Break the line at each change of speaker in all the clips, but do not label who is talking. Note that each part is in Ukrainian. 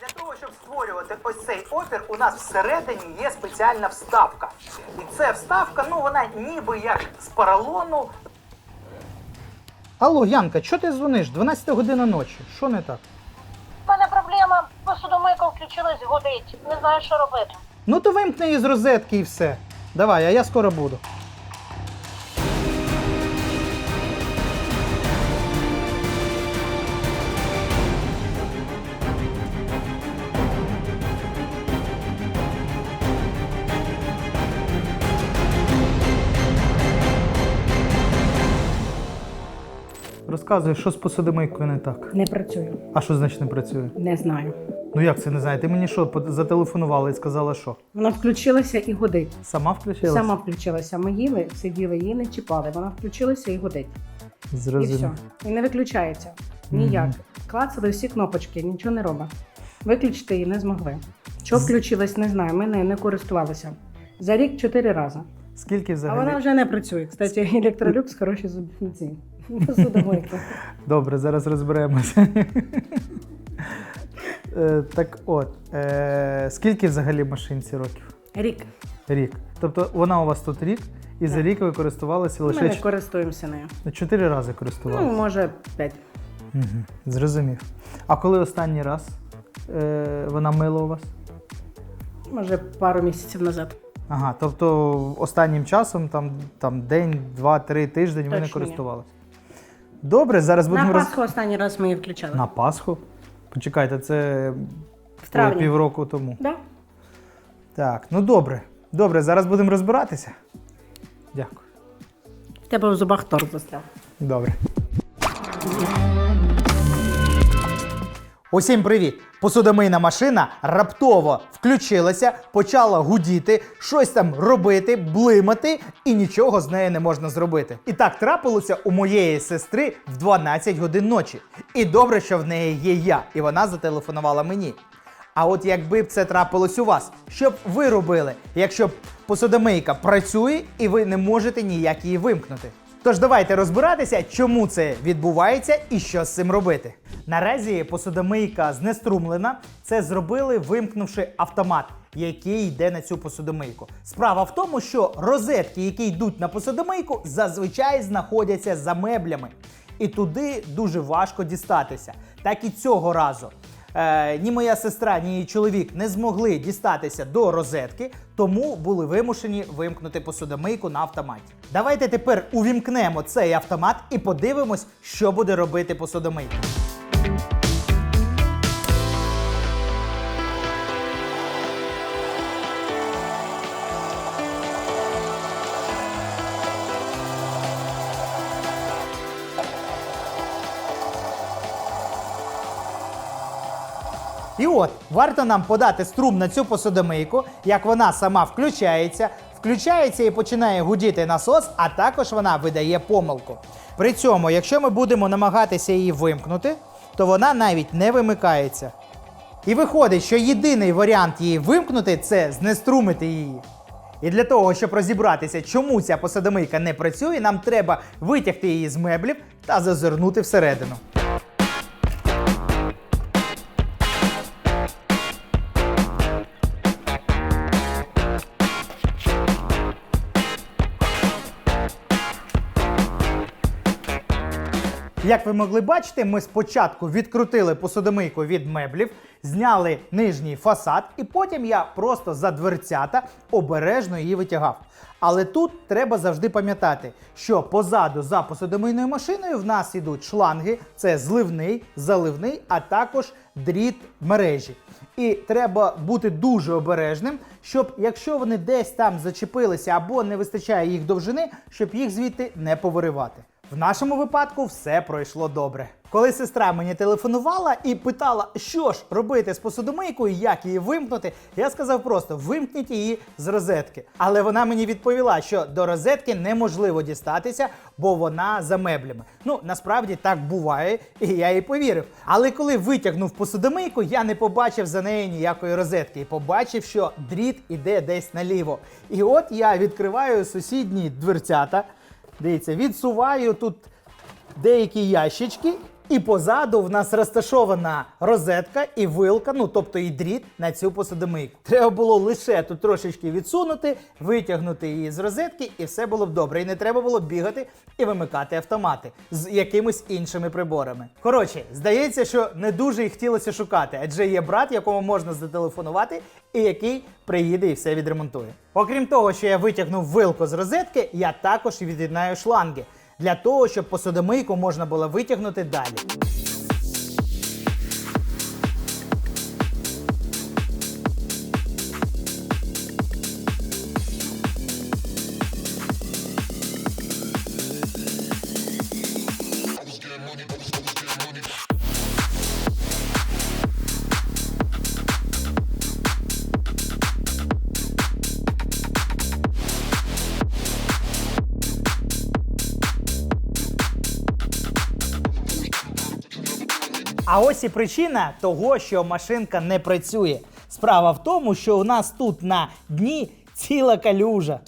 Для того, щоб створювати ось цей опір, у нас всередині є спеціальна вставка. І ця вставка, ну вона ніби як з поролону. Алло, Янка, чого ти дзвониш? 12 година ночі. Що не так?
У мене проблема, посудомийка включилась, годить. Не знаю, що робити.
Ну то вимкни її з розетки і все. Давай, а я скоро буду. Розказуй, що з посудомийкою не так.
Не працюю.
А що значить не працює?
Не знаю.
Ну як це не знаю? Ти мені що, зателефонувала і сказала, що?
Вона включилася і годить.
Сама включилася?
Сама включилася. Ми їли, сиділи, її не чіпали. Вона включилася і годить. І все. І не виключається. Ніяк.
Мгм.
Клацали всі кнопочки, нічого не робить. Виключити її не змогли. Що включилось, не знаю. Ми не, не користувалися. За рік чотири рази.
Скільки
А вона вже не працює. Кстати, електролюкс хороші зубці. Посудомийки.
Добре, зараз розберемося. Е, Так от, е, скільки взагалі машинці років?
Рік.
Рік. Тобто вона у вас тут рік, і за рік ви користувалися
Ми не користуємося нею.
чотири рази користувалися?
Ну, може, п'ять.
Угу. Зрозумів. А коли останній раз е, вона мила у вас?
Може, пару місяців назад.
Ага, тобто останнім часом, там, там день, два, три тиждень ви не користувалися. Добре, зараз будемо
На
роз...
Пасху останній раз ми її включали.
На Пасху? Почекайте, це
В травні.
півроку тому.
Да?
Так, ну добре. Добре, зараз будемо розбиратися. Дякую.
В тебе в зубах торт застряв.
Добре. Усім привіт! Посудомийна машина раптово включилася, почала гудіти, щось там робити, блимати, і нічого з нею не можна зробити. І так трапилося у моєї сестри в 12 годин ночі. І добре, що в неї є я, і вона зателефонувала мені. А от якби б це трапилось у вас, що б ви робили, якщо б посудомийка працює і ви не можете ніяк її вимкнути? Тож давайте розбиратися, чому це відбувається і що з цим робити. Наразі посудомийка знеструмлена. Це зробили, вимкнувши автомат, який йде на цю посудомийку. Справа в тому, що розетки, які йдуть на посудомийку, зазвичай знаходяться за меблями. І туди дуже важко дістатися. Так і цього разу. Е, ні моя сестра, ні її чоловік не змогли дістатися до розетки, тому були вимушені вимкнути посудомийку на автоматі. Давайте тепер увімкнемо цей автомат і подивимось, що буде робити посудомийка. І от варто нам подати струм на цю посудомийку, як вона сама включається, включається і починає гудіти насос, а також вона видає помилку. При цьому, якщо ми будемо намагатися її вимкнути, то вона навіть не вимикається. І виходить, що єдиний варіант її вимкнути це знеструмити її. І для того, щоб розібратися, чому ця посудомийка не працює, нам треба витягти її з меблів та зазирнути всередину. Як ви могли бачити, ми спочатку відкрутили посудомийку від меблів, зняли нижній фасад, і потім я просто за дверцята обережно її витягав. Але тут треба завжди пам'ятати, що позаду за посудомийною машиною в нас ідуть шланги, це зливний, заливний, а також дріт мережі. І треба бути дуже обережним, щоб якщо вони десь там зачепилися або не вистачає їх довжини, щоб їх звідти не повиривати. В нашому випадку все пройшло добре. Коли сестра мені телефонувала і питала, що ж робити з посудомийкою, як її вимкнути, я сказав просто вимкніть її з розетки. Але вона мені відповіла, що до розетки неможливо дістатися, бо вона за меблями. Ну насправді так буває, і я їй повірив. Але коли витягнув посудомийку, я не побачив за нею ніякої розетки і побачив, що дріт іде десь наліво. І от я відкриваю сусідні дверцята. Дивіться, відсуваю тут деякі ящички І позаду в нас розташована розетка і вилка, ну тобто і дріт на цю посудомийку. Треба було лише тут трошечки відсунути, витягнути її з розетки, і все було б добре. І не треба було бігати і вимикати автомати з якимись іншими приборами. Коротше, здається, що не дуже і хотілося шукати, адже є брат, якому можна зателефонувати, і який приїде і все відремонтує. Окрім того, що я витягнув вилку з розетки, я також від'єднаю шланги для того, щоб посудомийку можна було витягнути далі. А ось і причина того, що машинка не працює. Справа в тому, що у нас тут на дні ціла калюжа.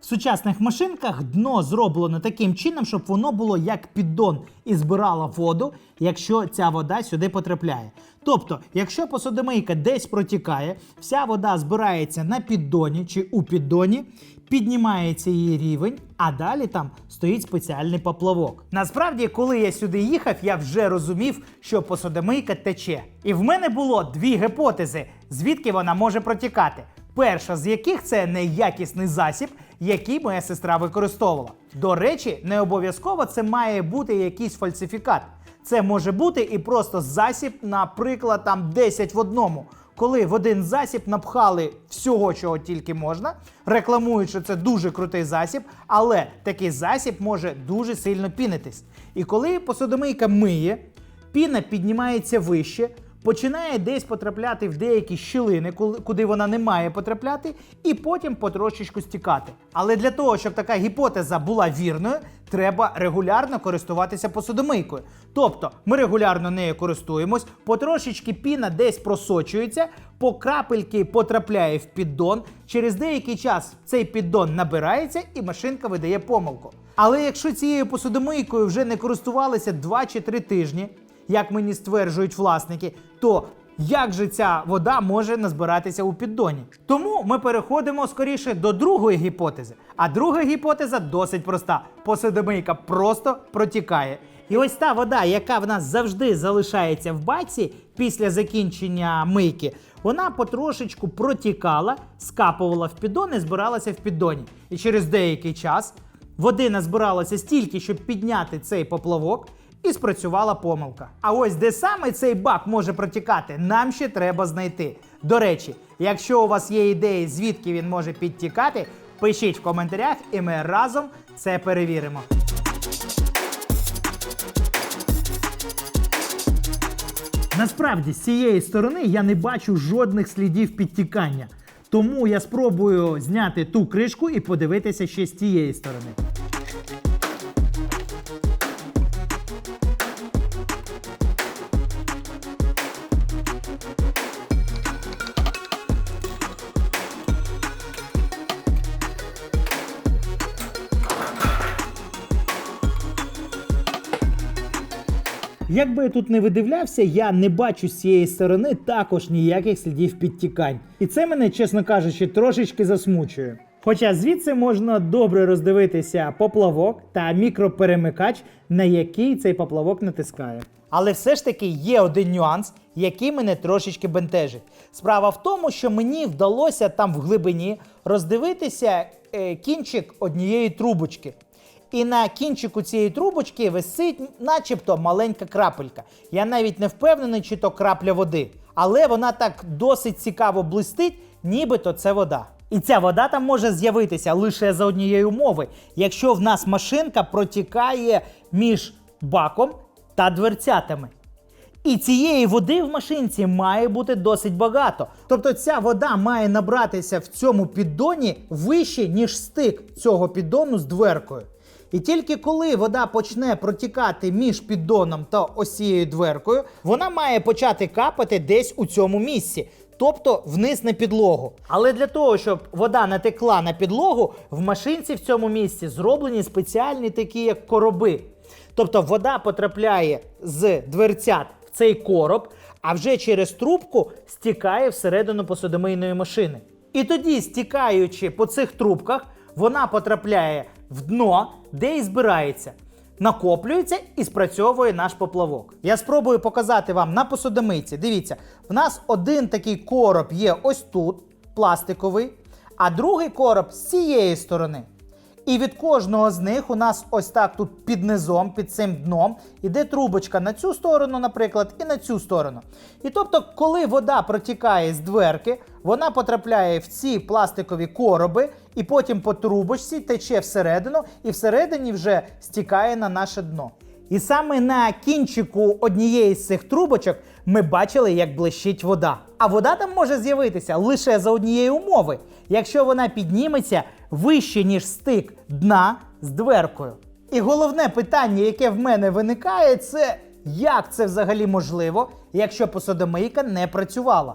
В сучасних машинках дно зроблено таким чином, щоб воно було як піддон і збирало воду, якщо ця вода сюди потрапляє. Тобто, якщо посудомийка десь протікає, вся вода збирається на піддоні чи у піддоні, піднімається її рівень, а далі там стоїть спеціальний поплавок. Насправді, коли я сюди їхав, я вже розумів, що посудомийка тече. І в мене було дві гіпотези, звідки вона може протікати. Перша з яких це неякісний засіб, який моя сестра використовувала. До речі, не обов'язково це має бути якийсь фальсифікат. Це може бути і просто засіб, наприклад, там 10 в одному. Коли в один засіб напхали всього, чого тільки можна, рекламують, що це дуже крутий засіб, але такий засіб може дуже сильно пінитись. І коли посудомийка миє, піна піднімається вище, починає десь потрапляти в деякі щілини, куди вона не має потрапляти, і потім потрошечку стікати. Але для того, щоб така гіпотеза була вірною, треба регулярно користуватися посудомийкою. Тобто ми регулярно нею користуємось, потрошечки піна десь просочується, по крапельки потрапляє в піддон. Через деякий час цей піддон набирається і машинка видає помилку. Але якщо цією посудомийкою вже не користувалися 2 чи 3 тижні, як мені стверджують власники, то як же ця вода може назбиратися у піддоні? Тому ми переходимо скоріше до другої гіпотези. А друга гіпотеза досить проста: посудомийка просто протікає. І ось та вода, яка в нас завжди залишається в баці після закінчення мийки, вона потрошечку протікала, скапувала в піддон і збиралася в піддоні. І через деякий час води назбиралося стільки, щоб підняти цей поплавок, і спрацювала помилка. А ось де саме цей бак може протікати, нам ще треба знайти. До речі, якщо у вас є ідеї, звідки він може підтікати, пишіть в коментарях, і ми разом це перевіримо. Насправді, з цієї сторони я не бачу жодних слідів підтікання. Тому я спробую зняти ту кришку і подивитися ще з тієї сторони. Як би я тут не видивлявся, я не бачу з цієї сторони також ніяких слідів підтікань. І це мене, чесно кажучи, трошечки засмучує. Хоча звідси можна добре роздивитися поплавок та мікроперемикач, на який цей поплавок натискає. Але все ж таки є один нюанс, який мене трошечки бентежить. Справа в тому, що мені вдалося там в глибині роздивитися е, кінчик однієї трубочки. І на кінчику цієї трубочки висить, начебто, маленька крапелька. Я навіть не впевнений, чи то крапля води. Але вона так досить цікаво блистить, нібито це вода. І ця вода там може з'явитися лише за однієї умови, якщо в нас машинка протікає між баком та дверцятами. І цієї води в машинці має бути досить багато. Тобто ця вода має набратися в цьому піддоні вище, ніж стик цього піддону з дверкою. І тільки коли вода почне протікати між піддоном та ось цією дверкою, вона має почати капати десь у цьому місці. Тобто вниз на підлогу. Але для того, щоб вода натекла на підлогу, в машинці в цьому місці зроблені спеціальні такі як короби. Тобто вода потрапляє з дверцят в цей короб, а вже через трубку стікає всередину посудомийної машини. І тоді, стікаючи по цих трубках, вона потрапляє в дно, де і збирається накоплюється і спрацьовує наш поплавок. Я спробую показати вам на посудомийці. Дивіться, в нас один такий короб є ось тут, пластиковий, а другий короб з цієї сторони. І від кожного з них у нас ось так тут під низом, під цим дном, іде трубочка на цю сторону, наприклад, і на цю сторону. І тобто, коли вода протікає з дверки, вона потрапляє в ці пластикові короби, і потім по трубочці тече всередину, і всередині вже стікає на наше дно. І саме на кінчику однієї з цих трубочок ми бачили, як блищить вода. А вода там може з'явитися лише за однієї умови, якщо вона підніметься вище, ніж стик дна з дверкою. І головне питання, яке в мене виникає, це як це взагалі можливо, якщо посудомийка не працювала.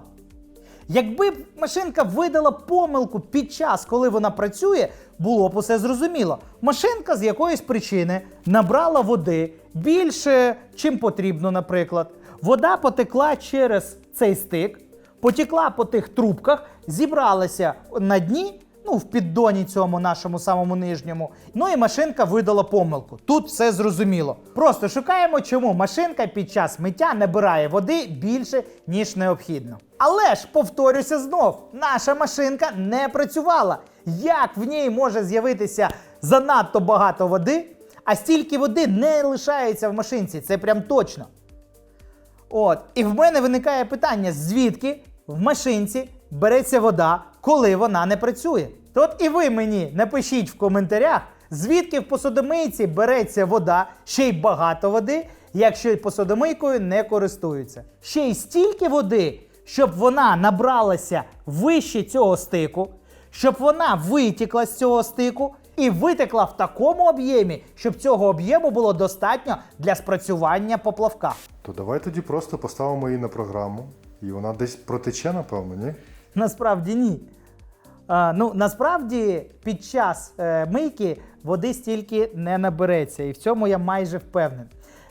Якби машинка видала помилку під час, коли вона працює, було б усе зрозуміло. Машинка з якоїсь причини набрала води більше, чим потрібно, наприклад. Вода потекла через цей стик, потекла по тих трубках, зібралася на дні, ну, в піддоні цьому нашому самому нижньому. Ну і машинка видала помилку. Тут все зрозуміло. Просто шукаємо, чому машинка під час миття набирає води більше, ніж необхідно. Але ж повторюся знов, наша машинка не працювала. Як в ній може з'явитися занадто багато води, а стільки води не лишається в машинці, це прям точно. От, і в мене виникає питання, звідки в машинці береться вода, коли вона не працює. То от і ви мені напишіть в коментарях, звідки в посудомийці береться вода, ще й багато води, якщо посудомийкою не користуються. Ще й стільки води, щоб вона набралася вище цього стику, щоб вона витікла з цього стику і витекла в такому об'ємі, щоб цього об'єму було достатньо для спрацювання поплавка.
То давай тоді просто поставимо її на програму, і вона десь протече, напевно, ні?
Насправді ні. А, ну, насправді, під час е, мийки води стільки не набереться, і в цьому я майже впевнений.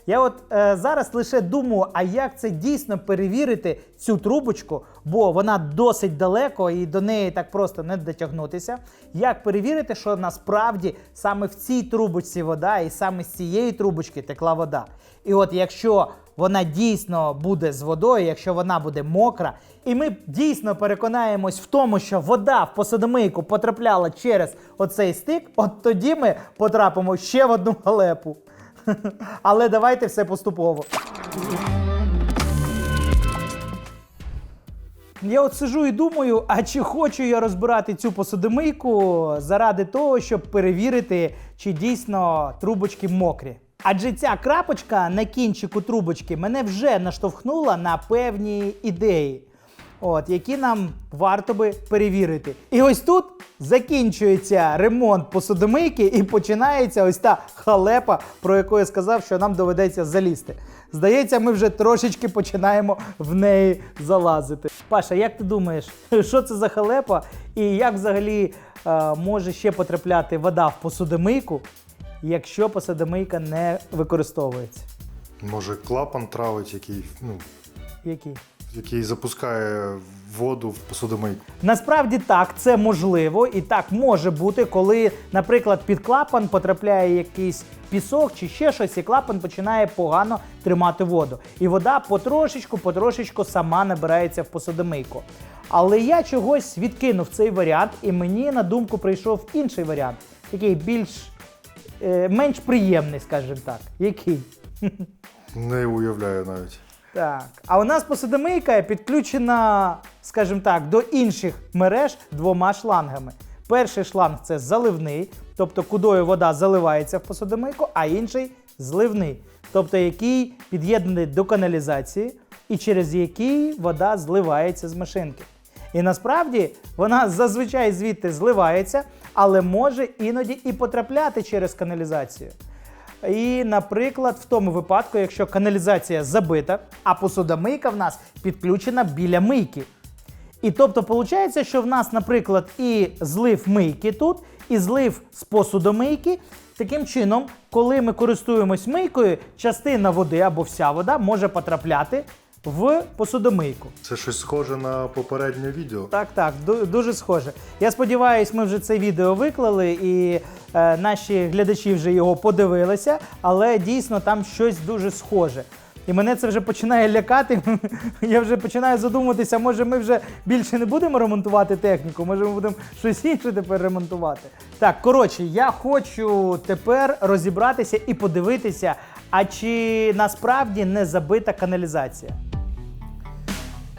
Я от е, зараз лише думаю, а як це дійсно перевірити цю трубочку, бо вона досить далеко і до неї так просто не дотягнутися. Як перевірити, що насправді саме в цій трубочці вода, і саме з цієї трубочки текла вода. І от якщо вона дійсно буде з водою, якщо вона буде мокра, і ми дійсно переконаємось в тому, що вода в посудомийку потрапляла через оцей стик, от тоді ми потрапимо ще в одну халепу. Але давайте все поступово. Я от сижу і думаю, а чи хочу я розбирати цю посудомийку заради того, щоб перевірити, чи дійсно трубочки мокрі. Адже ця крапочка на кінчику трубочки мене вже наштовхнула на певні ідеї, от, які нам варто би перевірити. І ось тут закінчується ремонт посудомийки і починається ось та халепа, про яку я сказав, що нам доведеться залізти. Здається, ми вже трошечки починаємо в неї залазити. Паша, як ти думаєш, що це за халепа, і як взагалі е, може ще потрапляти вода в посудомийку, якщо посудомийка не використовується?
Може, клапан травить, який, ну,
Які?
який запускає воду в посудомийку.
Насправді так, це можливо, і так може бути, коли, наприклад, під клапан потрапляє якийсь пісок чи ще щось, і клапан починає погано тримати воду. І вода потрошечку, потрошечку сама набирається в посудомийку. Але я чогось відкинув цей варіант, і мені на думку прийшов інший варіант, який більш е, менш приємний, скажімо так. Який?
Не уявляю навіть.
Так. А у нас посудомийка підключена, скажімо так, до інших мереж двома шлангами. Перший шланг це заливний, тобто кудою вода заливається в посудомийку, а інший зливний, тобто який під'єднаний до каналізації і через який вода зливається з машинки. І насправді вона зазвичай звідти зливається, але може іноді і потрапляти через каналізацію. І, наприклад, в тому випадку, якщо каналізація забита, а посудомийка в нас підключена біля мийки. І тобто, виходить, що в нас, наприклад, і злив мийки тут, і злив з посудомийки, Таким чином, коли ми користуємось мийкою, частина води або вся вода може потрапляти в посудомийку.
Це щось схоже на попереднє відео.
Так, так, дуже схоже. Я сподіваюся, ми вже це відео виклали, і е, наші глядачі вже його подивилися, але дійсно там щось дуже схоже. І мене це вже починає лякати. Я вже починаю задумуватися, може ми вже більше не будемо ремонтувати техніку, може ми будемо щось інше тепер ремонтувати. Так, коротше, я хочу тепер розібратися і подивитися, а чи насправді не забита каналізація.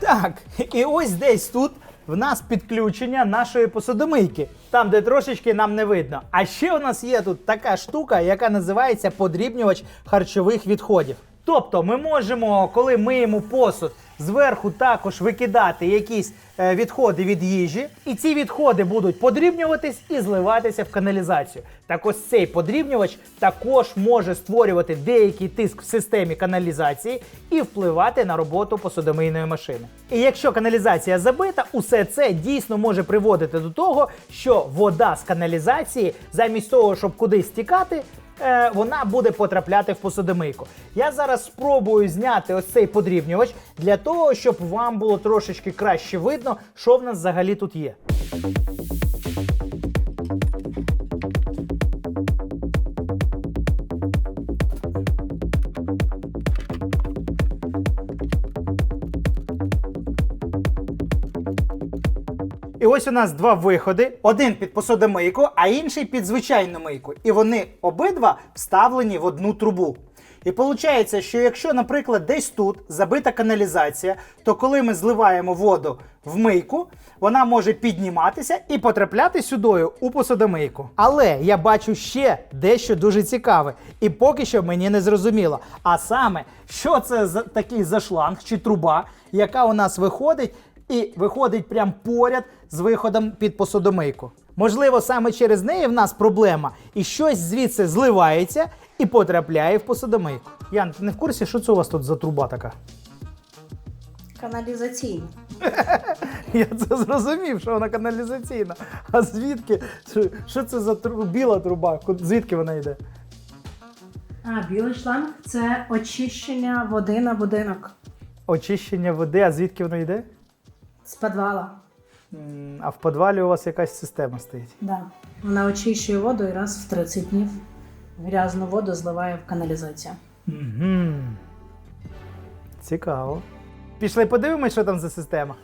Так, і ось десь тут в нас підключення нашої посудомийки, там, де трошечки нам не видно. А ще у нас є тут така штука, яка називається подрібнювач харчових відходів. Тобто ми можемо, коли миємо посуд, зверху також викидати якісь е, відходи від їжі, і ці відходи будуть подрібнюватись і зливатися в каналізацію. Так ось цей подрібнювач також може створювати деякий тиск в системі каналізації і впливати на роботу посудомийної машини. І якщо каналізація забита, усе це дійсно може приводити до того, що вода з каналізації, замість того, щоб кудись тікати, е, вона буде потрапляти в посудомийку. Я зараз спробую зняти ось цей подрібнювач для того, щоб вам було трошечки краще видно, що в нас взагалі тут є. І ось у нас два виходи: один під посудомийку, а інший під звичайну мийку. І вони обидва вставлені в одну трубу. І виходить, що якщо, наприклад, десь тут забита каналізація, то коли ми зливаємо воду в мийку, вона може підніматися і потрапляти сюдою у посудомийку. Але я бачу ще дещо дуже цікаве, і поки що мені не зрозуміло. А саме, що це за такий за шланг чи труба, яка у нас виходить і виходить прямо поряд з виходом під посудомийку. Можливо, саме через неї в нас проблема, і щось звідси зливається і потрапляє в посудомийку. Ян, ти не в курсі, що це у вас тут за труба така?
Каналізаційний.
Я це зрозумів, що вона каналізаційна. А звідки? Що- Що це за тру... біла труба? Звідки вона йде?
А, білий шланг це очищення води на будинок
Очищення води, а звідки воно йде?
з підвала.
А в підвалі у вас якась система стоїть.
Да. Вона очищує воду і раз в 30 днів грязну воду зливає в каналізацію.
Угу. Цікаво. Пішли подивимось, що там за система.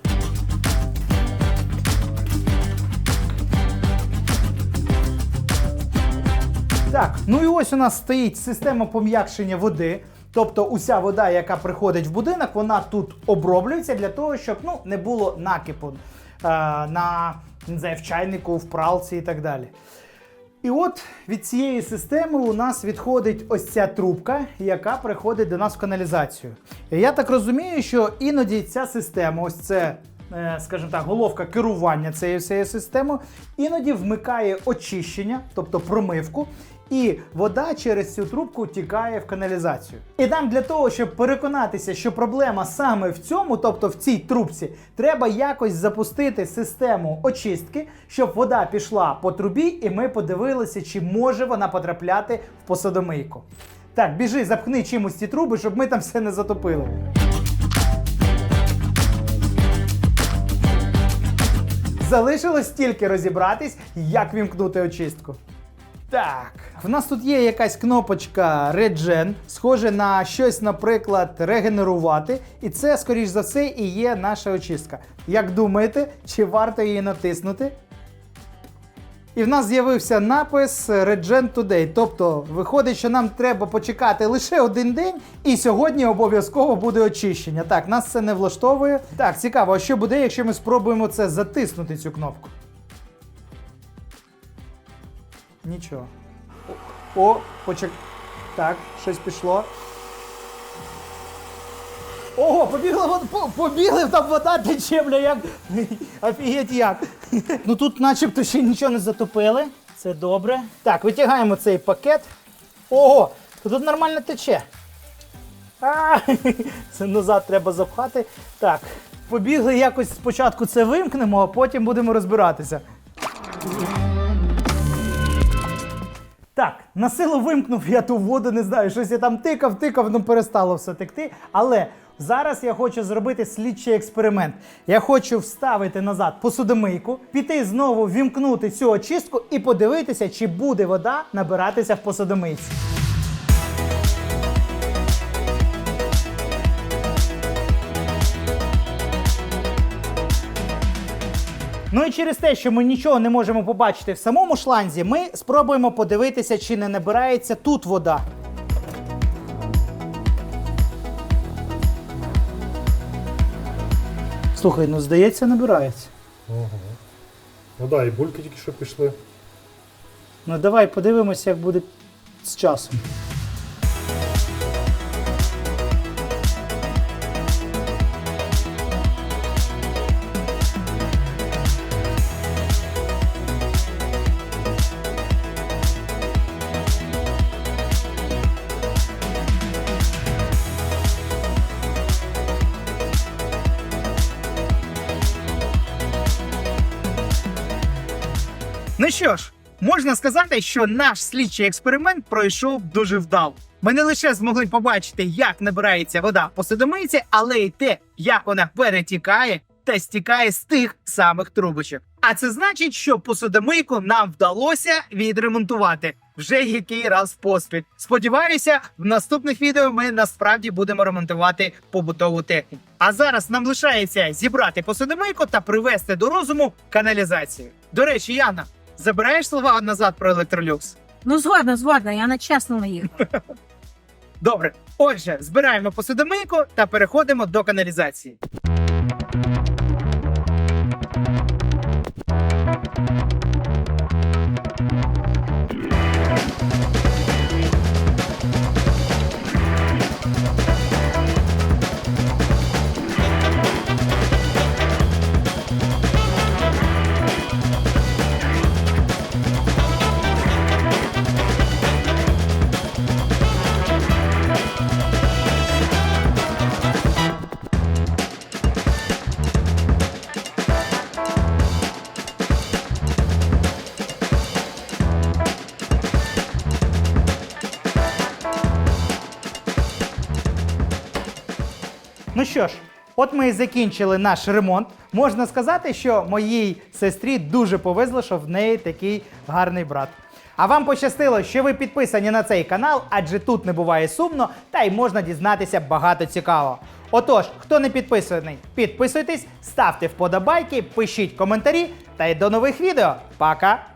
Так, ну і ось у нас стоїть система пом'якшення води. Тобто уся вода, яка приходить в будинок, вона тут оброблюється для того, щоб ну, не було накипу на не знаю, в чайнику, в пралці і так далі. І от від цієї системи у нас відходить ось ця трубка, яка приходить до нас в каналізацію. Я так розумію, що іноді ця система, ось це, е, скажімо так, головка керування цією всією системою, іноді вмикає очищення, тобто промивку. І вода через цю трубку тікає в каналізацію. І нам для того, щоб переконатися, що проблема саме в цьому, тобто в цій трубці, треба якось запустити систему очистки, щоб вода пішла по трубі, і ми подивилися, чи може вона потрапляти в посудомийку. Так, біжи, запхни чимось ці труби, щоб ми там все не затопили. Залишилось тільки розібратись, як вімкнути очистку. Так, в нас тут є якась кнопочка Regen, схоже на щось, наприклад, регенерувати. І це, скоріш за все, і є наша очистка. Як думаєте, чи варто її натиснути? І в нас з'явився напис Regen Today. Тобто, виходить, що нам треба почекати лише один день, і сьогодні обов'язково буде очищення. Так, нас це не влаштовує. Так, цікаво, а що буде, якщо ми спробуємо це затиснути цю кнопку? Нічого. О, почек. Так, щось пішло. Ого, побігла вода, побігли, там вода тече, бля, як. Офігеть як. Ну тут начебто ще нічого не затопили. Це добре. Так, витягаємо цей пакет. Ого, тут нормально тече. А, це назад треба запхати. Так, побігли якось спочатку це вимкнемо, а потім будемо розбиратися. Так, На силу вимкнув я ту воду, не знаю, щось я там тикав, тикав, ну перестало все текти. Але зараз я хочу зробити слідчий експеримент. Я хочу вставити назад посудомийку, піти знову вімкнути цю очистку і подивитися, чи буде вода набиратися в посудомийці. Ну і через те, що ми нічого не можемо побачити в самому шланзі, ми спробуємо подивитися, чи не набирається тут вода. Слухай, ну здається, набирається.
Ага. Ну так, да, і бульки тільки що пішли.
Ну давай подивимося, як буде з часом. Що ж, можна сказати, що наш слідчий експеримент пройшов дуже вдало. Ми не лише змогли побачити, як набирається вода в посудомийці, але й те, як вона перетікає та стікає з тих самих трубочок. А це значить, що посудомийку нам вдалося відремонтувати вже який раз поспіль. Сподіваюся, в наступних відео ми насправді будемо ремонтувати побутову техніку. А зараз нам лишається зібрати посудомийку та привести до розуму каналізацію. До речі, Яна, забираєш слова назад про електролюкс?
Ну, згодна, згодна, я на чесному їх.
Добре, отже, збираємо посудомийку та переходимо до каналізації. От ми і закінчили наш ремонт. Можна сказати, що моїй сестрі дуже повезло, що в неї такий гарний брат. А вам пощастило, що ви підписані на цей канал, адже тут не буває сумно, та й можна дізнатися багато цікавого. Отож, хто не підписаний, підписуйтесь, ставте вподобайки, пишіть коментарі та й до нових відео. Пока!